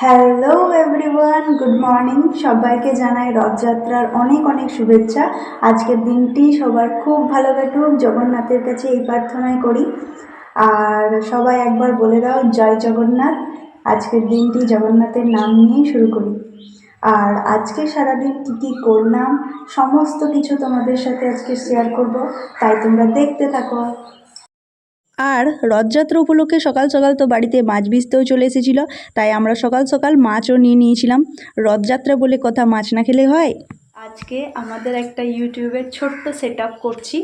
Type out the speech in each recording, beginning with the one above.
Hello everyone good morning সবাইকে জানাই রথযাত্রার অনেক অনেক শুভেচ্ছা। আজকের দিনটি সবার খুব ভালো কাটুক। জগন্নাথের কাছে এই প্রার্থনাই করি। আর সবাই একবার বলে দাও, জয় জগন্নাথ। আজকের দিনটি জগন্নাথের নাম নিয়েই শুরু করি। আর আজকে সারাদিন কী কী করলাম, সমস্ত কিছু তোমাদের সাথে আজকে শেয়ার করব। তাই তোমরা দেখতে থাকো। আর রথযাত্রা উপলক্ষে সকাল সকাল তো বাড়িতে মাছ ভিজতেও চলে এসেছিল, তাই আমরা সকাল সকাল মাছও নিয়ে নিয়েছিলাম। রথযাত্রা বলে কথা মাছ না খেলে হয়? আজকে আমাদের একটা ইউটিউবের ছোট্ট সেট করছি।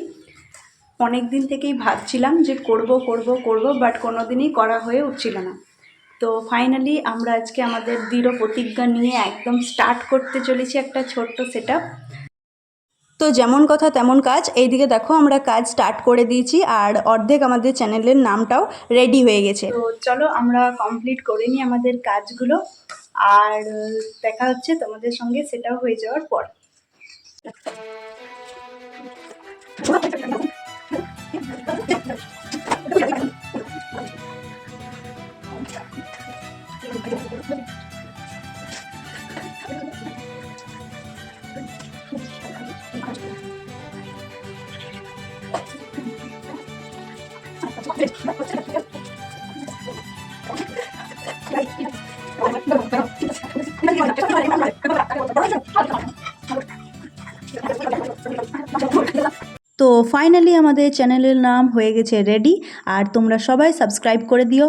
অনেক দিন থেকেই ভাবছিলাম যে করব করব করব, বাট কোনো দিনই করা হয়ে উঠছিল না। তো ফাইনালি আমরা আজকে আমাদের দৃঢ় প্রতিজ্ঞা নিয়ে একদম স্টার্ট করতে চলেছি একটা ছোট্ট সেট তো যেমন কথা তেমন কাজ। এইদিকে দেখো আমরা কাজ স্টার্ট করে দিয়েছি আর অর্ধেক আমাদের চ্যানেলের নামটাও রেডি হয়ে গেছে। তো চলো আমরা কমপ্লিট করে নিই আমাদের কাজগুলো আর দেখা হচ্ছে তোমাদের সঙ্গে সেটাও হয়ে যাওয়ার পর। তো ফাইনালি আমাদের চ্যানেলের নাম হয়ে গেছে রেডি আর তোমরা সবাই সাবস্ক্রাইব করে দিও।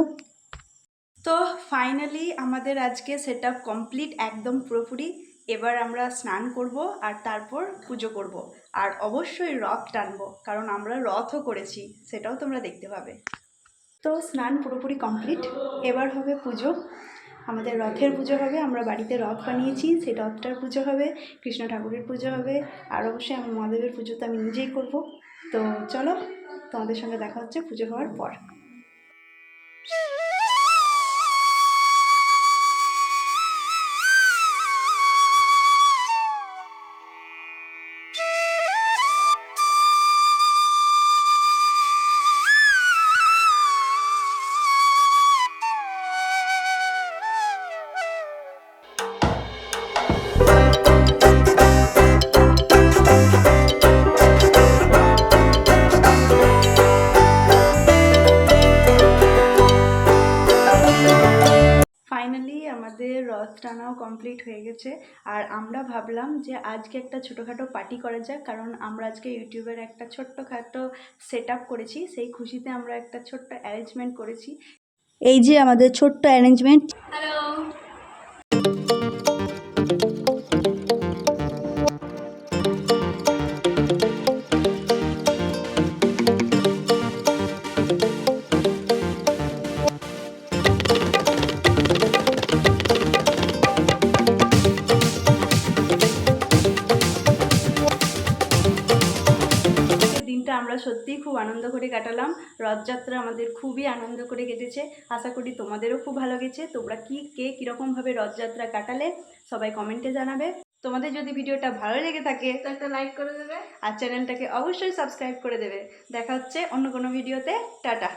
তো ফাইনালি আমাদের আজকে সেট কমপ্লিট একদম পুরোপুরি। এবার আমরা স্নান করব আর তারপর পুজো করব। আর অবশ্যই রথ টানবো, কারণ আমরা রথও করেছি, সেটাও তোমরা দেখতে পাবে। তো স্নান পুরোপুরি কমপ্লিট, এবার হবে পুজো। আমাদের রথের পুজো হবে, আমরা বাড়িতে রথ বানিয়েছি, সেই রথটার পুজো হবে, কৃষ্ণ ঠাকুরের পুজো হবে, আর অবশ্যই আমার মহাদেবের পুজো তো আমি নিজেই করব। তো চলো, তোমাদের সঙ্গে দেখা হচ্ছে পুজো হওয়ার পর। টানাও কমপ্লিট হয়ে গেছে। আর আমরা ভাবলাম যে আজকে একটা ছোটোখাটো পার্টি করা যাক, কারণ আমরা আজকে ইউটিউবের একটা ছোট্ট খাটো সেট করেছি, সেই খুশিতে আমরা একটা ছোট্ট অ্যারেঞ্জমেন্ট করেছি। এই যে আমাদের ছোট্ট অ্যারেঞ্জমেন্ট হ্যালো আমরা সত্যিই খুব আনন্দ করে কাটালাম। রথযাত্রা আমাদের খুবই আনন্দ করে কেটেছে। আশা করি তোমাদেরও খুব ভালো গেছে। তোমরা কি কে কীরকমভাবে রথযাত্রা কাটালে সবাই কমেন্টে জানাবে। তোমাদের যদি ভিডিওটা ভালো লেগে থাকে তো একটা লাইক করে দেবে। আর চ্যানেলটাকে অবশ্যই সাবস্ক্রাইব করে দেবে। দেখা হচ্ছে অন্য কোনো ভিডিওতে টাটা।